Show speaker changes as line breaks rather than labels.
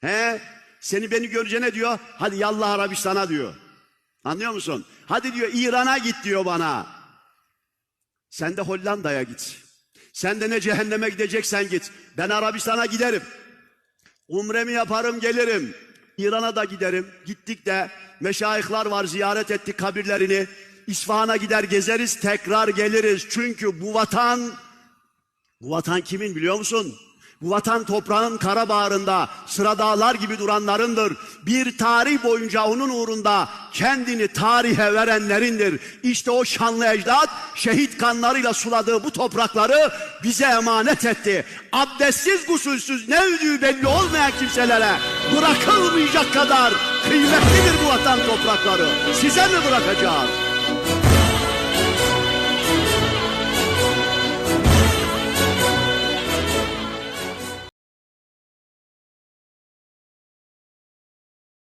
He? Seni beni görünce ne diyor? Hadi yallah Arabistan'a diyor. Anlıyor musun? Hadi diyor İran'a git diyor bana. Sen de Hollanda'ya git. Sen de ne cehenneme gideceksen git. Ben Arabistan'a giderim. Umremi yaparım gelirim. İran'a da giderim. Gittik de meşayihler var ziyaret ettik kabirlerini. İsfahan'a gider gezeriz tekrar geliriz. Çünkü bu vatan bu vatan kimin biliyor musun? Bu vatan toprağın kara bağrında sıra dağlar gibi duranlarındır. Bir tarih boyunca onun uğrunda kendini tarihe verenlerindir. İşte o şanlı ecdat şehit kanlarıyla suladığı bu toprakları bize emanet etti. Abdestsiz gusülsüz ne ödüğü belli olmayan kimselere bırakılmayacak kadar kıymetlidir bu vatan toprakları. Size mi bırakacağız?